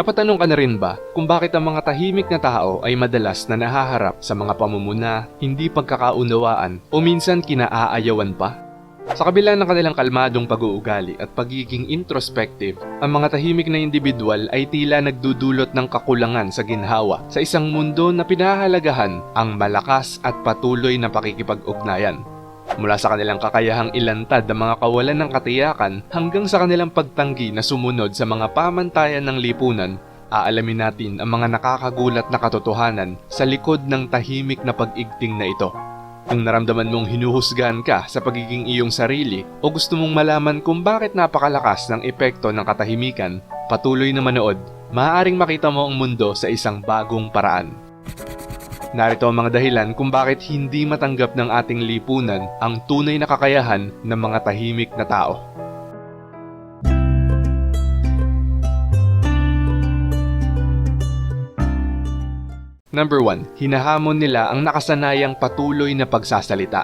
Napatanong ka na rin ba kung bakit ang mga tahimik na tao ay madalas na nahaharap sa mga pamumuna, hindi pagkakaunawaan o minsan kinaaayawan pa? Sa kabila ng kanilang kalmadong pag-uugali at pagiging introspective, ang mga tahimik na individual ay tila nagdudulot ng kakulangan sa ginhawa sa isang mundo na pinahalagahan ang malakas at patuloy na pakikipag-ugnayan. Mula sa kanilang kakayahang ilantad ang mga kawalan ng katiyakan hanggang sa kanilang pagtanggi na sumunod sa mga pamantayan ng lipunan, aalamin natin ang mga nakakagulat na katotohanan sa likod ng tahimik na pag-igting na ito. Kung naramdaman mong hinuhusgahan ka sa pagiging iyong sarili o gusto mong malaman kung bakit napakalakas ng epekto ng katahimikan, patuloy na manood, maaaring makita mo ang mundo sa isang bagong paraan. Narito ang mga dahilan kung bakit hindi matanggap ng ating lipunan ang tunay na kakayahan ng mga tahimik na tao. Number 1. Hinahamon nila ang nakasanayang patuloy na pagsasalita.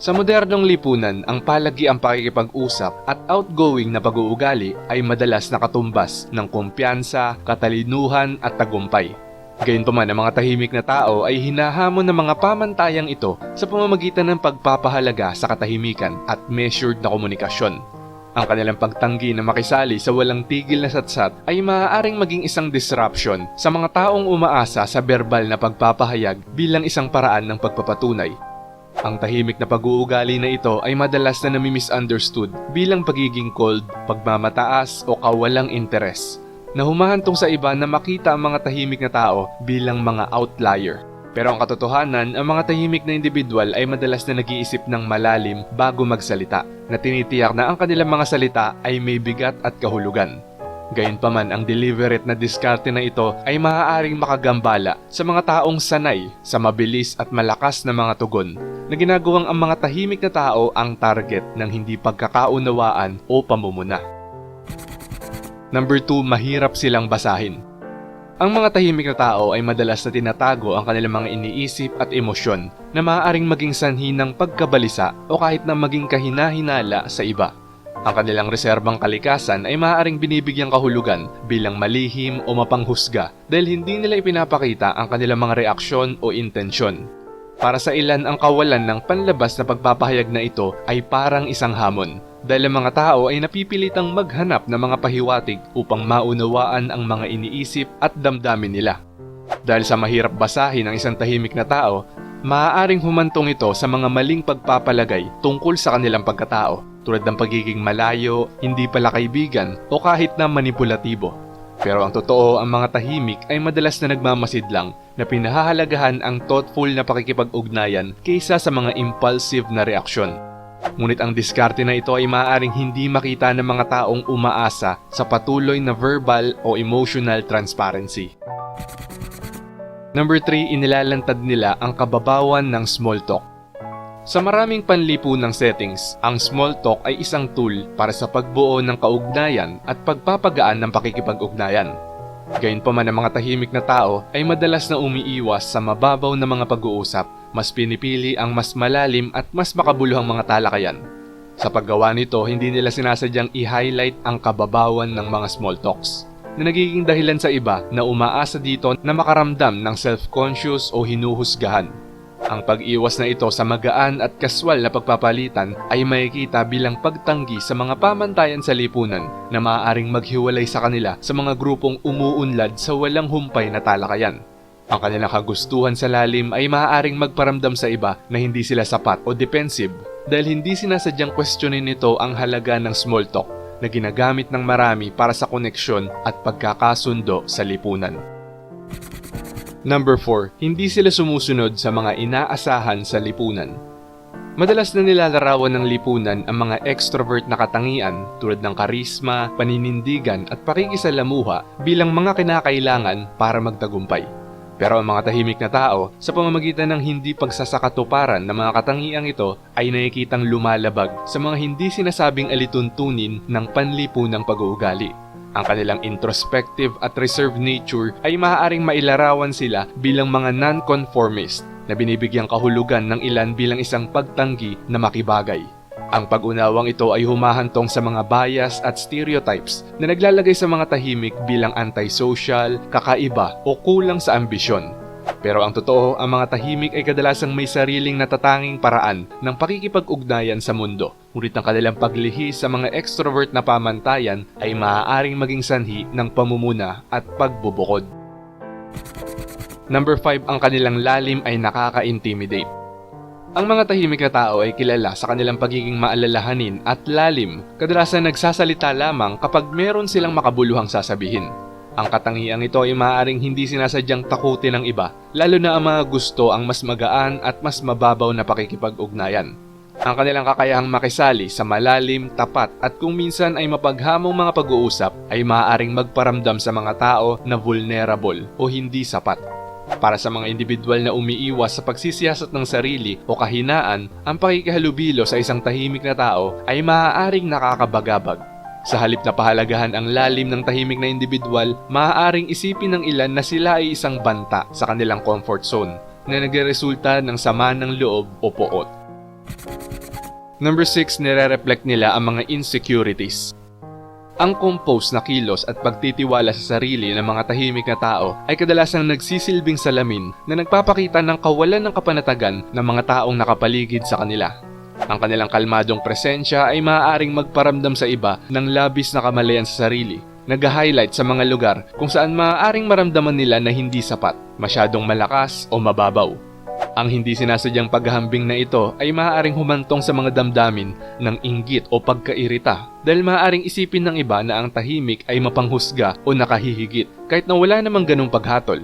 Sa modernong lipunan, ang palagi ang pakikipag-usap at outgoing na pag-uugali ay madalas nakatumbas ng kumpiyansa, katalinuhan at tagumpay. Gayunpaman ang mga tahimik na tao ay hinahamon ng mga pamantayang ito sa pamamagitan ng pagpapahalaga sa katahimikan at measured na komunikasyon. Ang kanilang pagtanggi na makisali sa walang tigil na satsat ay maaaring maging isang disruption sa mga taong umaasa sa verbal na pagpapahayag bilang isang paraan ng pagpapatunay. Ang tahimik na pag-uugali na ito ay madalas na nami-misunderstood bilang pagiging cold, pagmamataas o kawalang interes na humahantong sa iba na makita ang mga tahimik na tao bilang mga outlier. Pero ang katotohanan, ang mga tahimik na individual ay madalas na nag-iisip ng malalim bago magsalita, na tinitiyak na ang kanilang mga salita ay may bigat at kahulugan. Gayunpaman, ang deliberate na diskarte na ito ay maaaring makagambala sa mga taong sanay sa mabilis at malakas na mga tugon na ginagawang ang mga tahimik na tao ang target ng hindi pagkakaunawaan o pamumuna. Number 2, mahirap silang basahin. Ang mga tahimik na tao ay madalas na tinatago ang kanilang mga iniisip at emosyon na maaaring maging sanhi ng pagkabalisa o kahit na maging kahina-hinala sa iba. Ang kanilang reserbang kalikasan ay maaaring binibigyang kahulugan bilang malihim o mapanghusga dahil hindi nila ipinapakita ang kanilang mga reaksyon o intensyon. Para sa ilan ang kawalan ng panlabas na pagpapahayag na ito ay parang isang hamon dahil ang mga tao ay napipilitang maghanap ng mga pahiwatig upang maunawaan ang mga iniisip at damdamin nila. Dahil sa mahirap basahin ng isang tahimik na tao, maaaring humantong ito sa mga maling pagpapalagay tungkol sa kanilang pagkatao tulad ng pagiging malayo, hindi pala kaibigan o kahit na manipulatibo. Pero ang totoo, ang mga tahimik ay madalas na nagmamasid lang na pinahahalagahan ang thoughtful na pakikipag-ugnayan kaysa sa mga impulsive na reaksyon. Ngunit ang diskarte na ito ay maaaring hindi makita ng mga taong umaasa sa patuloy na verbal o emotional transparency. Number 3, inilalantad nila ang kababawan ng small talk. Sa maraming panlipunang settings, ang small talk ay isang tool para sa pagbuo ng kaugnayan at pagpapagaan ng pakikipag-ugnayan. Gayunpaman ang mga tahimik na tao ay madalas na umiiwas sa mababaw na mga pag-uusap, mas pinipili ang mas malalim at mas makabuluhang mga talakayan. Sa paggawa nito, hindi nila sinasadyang i-highlight ang kababawan ng mga small talks na nagiging dahilan sa iba na umaasa dito na makaramdam ng self-conscious o hinuhusgahan. Ang pag-iwas na ito sa magaan at kaswal na pagpapalitan ay makikita bilang pagtanggi sa mga pamantayan sa lipunan na maaaring maghiwalay sa kanila sa mga grupong umuunlad sa walang humpay na talakayan. Ang kanilang kagustuhan sa lalim ay maaaring magparamdam sa iba na hindi sila sapat o defensive dahil hindi sinasadyang questionin nito ang halaga ng small talk na ginagamit ng marami para sa koneksyon at pagkakasundo sa lipunan. Number 4, hindi sila sumusunod sa mga inaasahan sa lipunan. Madalas na nilalarawan ng lipunan ang mga extrovert na katangian tulad ng karisma, paninindigan at pakikisalamuha bilang mga kinakailangan para magtagumpay. Pero ang mga tahimik na tao, sa pamamagitan ng hindi pagsasakatuparan ng mga katangiang ito, ay nakikitang lumalabag sa mga hindi sinasabing alituntunin ng panlipunang pag-uugali. Ang kanilang introspective at reserved nature ay maaaring mailarawan sila bilang mga non-conformist na binibigyang kahulugan ng ilan bilang isang pagtanggi na makibagay. Ang pag-unawang ito ay humahantong sa mga bias at stereotypes na naglalagay sa mga tahimik bilang antisocial, kakaiba o kulang sa ambisyon. Pero ang totoo, ang mga tahimik ay kadalasang may sariling natatanging paraan ng pakikipag-ugnayan sa mundo. Ngunit ang kanilang paglihis sa mga extrovert na pamantayan ay maaaring maging sanhi ng pamumuna at pagbubukod. Number 5, ang kanilang lalim ay nakaka-intimidate. Ang mga tahimik na tao ay kilala sa kanilang pagiging maalalahanin at lalim, kadalasan nagsasalita lamang kapag meron silang makabuluhang sasabihin. Ang katangiang ito ay maaaring hindi sinasadyang takutin ng iba, lalo na ang mga gusto ang mas magaan at mas mababaw na pakikipag-ugnayan. Ang kanilang kakayahang makisali sa malalim, tapat at kung minsan ay mapaghamong mga pag-uusap ay maaaring magparamdam sa mga tao na vulnerable o hindi sapat. Para sa mga individual na umiiwas sa pagsisiyasat ng sarili o kahinaan, ang pakikihalubilo sa isang tahimik na tao ay maaaring nakakabagabag. Sa halip na pahalagahan ang lalim ng tahimik na individual, maaaring isipin ng ilan na sila ay isang banta sa kanilang comfort zone na nagresulta ng sama ng loob o poot. Number 6, nire-reflect nila ang mga insecurities. Ang compose na kilos at pagtitiwala sa sarili ng mga tahimik na tao ay kadalasang nagsisilbing salamin na nagpapakita ng kawalan ng kapanatagan ng mga taong nakapaligid sa kanila. Ang kanilang kalmadong presensya ay maaaring magparamdam sa iba ng labis na kamalayan sa sarili, nag-highlight sa mga lugar kung saan maaaring maramdaman nila na hindi sapat, masyadong malakas o mababaw. Ang hindi sinasadyang paghahambing na ito ay maaaring humantong sa mga damdamin ng inggit o pagkairita dahil maaaring isipin ng iba na ang tahimik ay mapanghusga o nakahihigit kahit na wala namang ganong paghatol.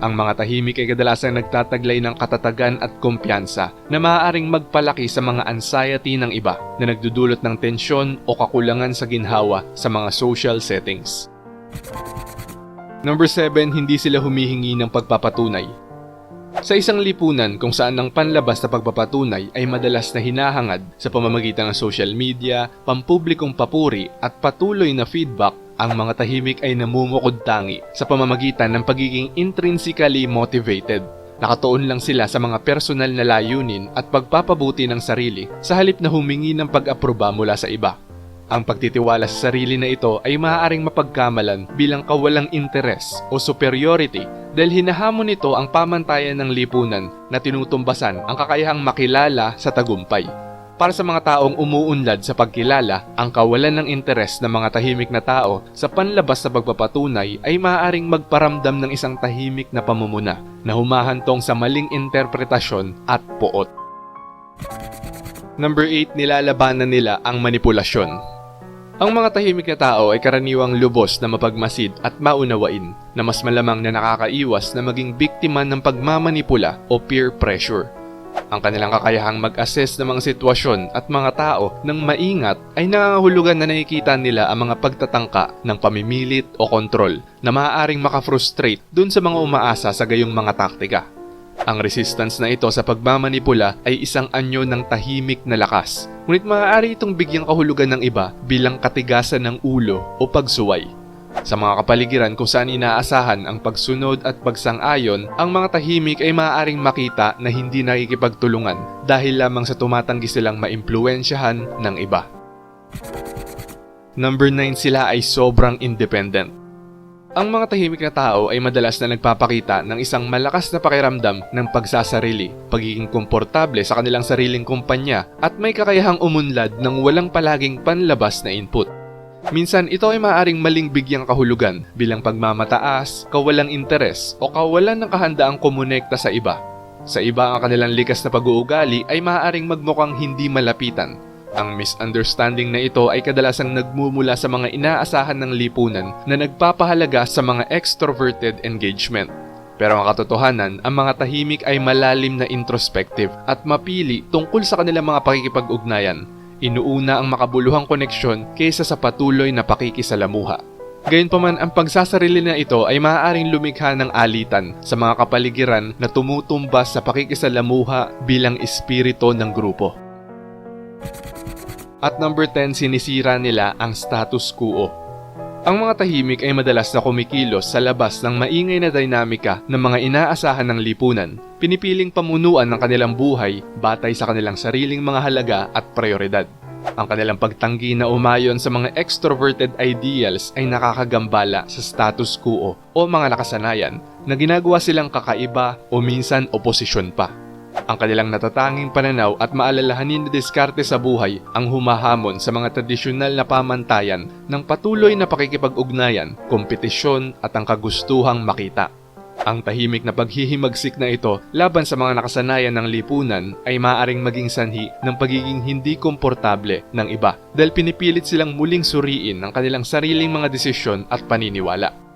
Ang mga tahimik ay kadalasang nagtataglay ng katatagan at kumpiyansa na maaaring magpalaki sa mga anxiety ng iba na nagdudulot ng tensyon o kakulangan sa ginhawa sa mga social settings. Number 7, hindi sila humihingi ng pagpapatunay. Sa isang lipunan kung saan ang panlabas na pagpapatunay ay madalas na hinahangad sa pamamagitan ng social media, pampublikong papuri at patuloy na feedback, ang mga tahimik ay namumukod tangi sa pamamagitan ng pagiging intrinsically motivated. Nakatuon lang sila sa mga personal na layunin at pagpapabuti ng sarili sa halip na humingi ng pag-aproba mula sa iba. Ang pagtitiwala sa sarili na ito ay maaaring mapagkamalan bilang kawalang interes o superiority dahil hinahamon nito ang pamantayan ng lipunan na tinutumbasan ang kakayahang makilala sa tagumpay. Para sa mga taong umuunlad sa pagkilala, ang kawalan ng interes ng mga tahimik na tao sa panlabas sa pagpapatunay ay maaaring magparamdam ng isang tahimik na pamumuna na humahantong sa maling interpretasyon at poot. Number 8, nilalabanan nila ang manipulasyon. Ang mga tahimik na tao ay karaniwang lubos na mapagmasid at maunawain na mas malamang na nakakaiwas na maging biktima ng pagmamanipula o peer pressure. Ang kanilang kakayahang mag-assess ng mga sitwasyon at mga tao ng maingat ay nangangahulugan na nakikita nila ang mga pagtatangka ng pamimilit o kontrol na maaaring makafrustrate dun sa mga umaasa sa gayong mga taktika. Ang resistance na ito sa pagmamanipula ay isang anyo ng tahimik na lakas, ngunit maaari itong bigyang kahulugan ng iba bilang katigasan ng ulo o pagsuway. Sa mga kapaligiran kung saan inaasahan ang pagsunod at pagsang-ayon, ang mga tahimik ay maaaring makita na hindi nakikipagtulungan dahil lamang sa tumatanggi silang maimpluensyahan ng iba. Number 9 sila ay sobrang independent. Ang mga tahimik na tao ay madalas na nagpapakita ng isang malakas na pakiramdam ng pagsasarili, pagiging komportable sa kanilang sariling kumpanya at may kakayahang umunlad ng walang palaging panlabas na input. Minsan ito ay maaaring maling bigyang kahulugan bilang pagmamataas, kawalang interes o kawalan ng kahandaang kumonekta sa iba. Sa iba ang kanilang likas na pag-uugali ay maaaring magmukhang hindi malapitan ang misunderstanding na ito ay kadalasang nagmumula sa mga inaasahan ng lipunan na nagpapahalaga sa mga extroverted engagement. Pero ang katotohanan, ang mga tahimik ay malalim na introspective at mapili tungkol sa kanilang mga pakikipag-ugnayan. Inuuna ang makabuluhang koneksyon kaysa sa patuloy na pakikisalamuha. Gayunpaman ang pagsasarili na ito ay maaaring lumikha ng alitan sa mga kapaligiran na tumutumbas sa pakikisalamuha bilang espirito ng grupo. At number 10, sinisira nila ang status quo. Ang mga tahimik ay madalas na kumikilos sa labas ng maingay na dinamika ng mga inaasahan ng lipunan, pinipiling pamunuan ng kanilang buhay batay sa kanilang sariling mga halaga at prioridad. Ang kanilang pagtanggi na umayon sa mga extroverted ideals ay nakakagambala sa status quo o mga nakasanayan na ginagawa silang kakaiba o minsan oposisyon pa. Ang kanilang natatanging pananaw at maalalahanin na diskarte sa buhay ang humahamon sa mga tradisyonal na pamantayan ng patuloy na pakikipag-ugnayan, kompetisyon at ang kagustuhang makita. Ang tahimik na paghihimagsik na ito laban sa mga nakasanayan ng lipunan ay maaring maging sanhi ng pagiging hindi komportable ng iba dahil pinipilit silang muling suriin ang kanilang sariling mga desisyon at paniniwala.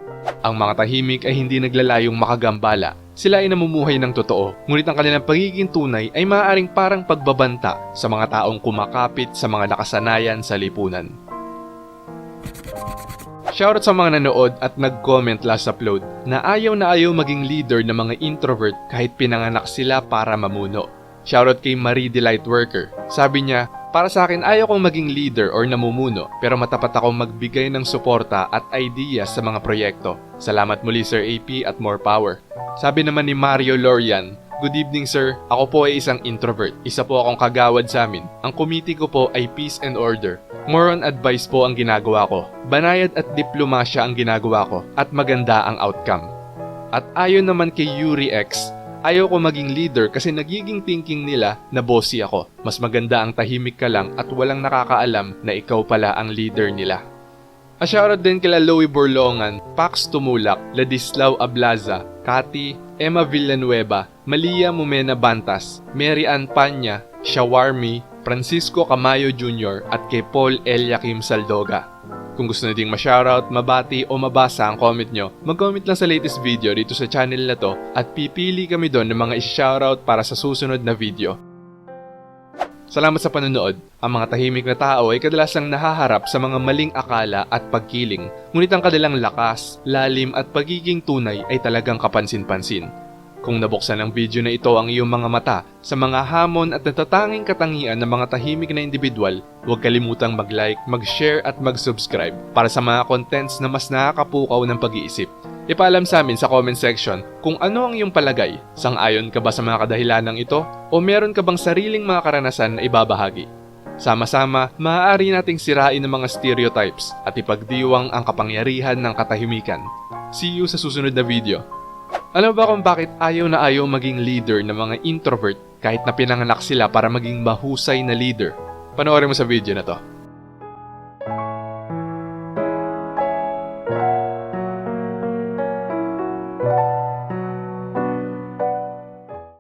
Ang mga tahimik ay hindi naglalayong makagambala. Sila ay namumuhay ng totoo, ngunit ang kanilang pagiging tunay ay maaaring parang pagbabanta sa mga taong kumakapit sa mga nakasanayan sa lipunan. Shoutout sa mga nanood at nag-comment last upload na ayaw na ayaw maging leader ng mga introvert kahit pinanganak sila para mamuno. Shoutout kay Marie Delight Worker. Sabi niya, para sa akin ayaw kong maging leader or namumuno pero matapat akong magbigay ng suporta at ideas sa mga proyekto. Salamat muli Sir AP at more power. Sabi naman ni Mario Lorian, Good evening sir, ako po ay isang introvert. Isa po akong kagawad sa amin. Ang committee ko po ay peace and order. More on advice po ang ginagawa ko. Banayad at diplomasya ang ginagawa ko at maganda ang outcome. At ayon naman kay Yuri X, ayaw ko maging leader kasi nagiging thinking nila na bossy ako. Mas maganda ang tahimik ka lang at walang nakakaalam na ikaw pala ang leader nila. A shoutout din kila Louie Borlongan, Pax Tumulak, Ladislao Ablaza, Kati, Emma Villanueva, Malia Mumena Bantas, Mary Ann Panya, Shawarmi, Francisco Camayo Jr. at kay Paul Eliakim Saldoga. Kung gusto na ding ma-shoutout, mabati o mabasa ang comment nyo, mag-comment lang sa latest video dito sa channel na to at pipili kami doon ng mga i-shoutout para sa susunod na video. Salamat sa panonood. Ang mga tahimik na tao ay kadalasang nahaharap sa mga maling akala at pagkiling, ngunit ang kanilang lakas, lalim at pagiging tunay ay talagang kapansin-pansin. Kung nabuksan ng video na ito ang iyong mga mata sa mga hamon at natatanging katangian ng mga tahimik na individual, huwag kalimutang mag-like, mag-share at mag-subscribe para sa mga contents na mas nakakapukaw ng pag-iisip. Ipaalam sa amin sa comment section kung ano ang iyong palagay. Sang-ayon ka ba sa mga kadahilanang ito? O meron ka bang sariling mga karanasan na ibabahagi? Sama-sama, maaari nating sirain ang mga stereotypes at ipagdiwang ang kapangyarihan ng katahimikan. See you sa susunod na video. Alam mo ba kung bakit ayaw na ayaw maging leader ng mga introvert kahit na pinanganak sila para maging mahusay na leader? Panoorin mo sa video na to.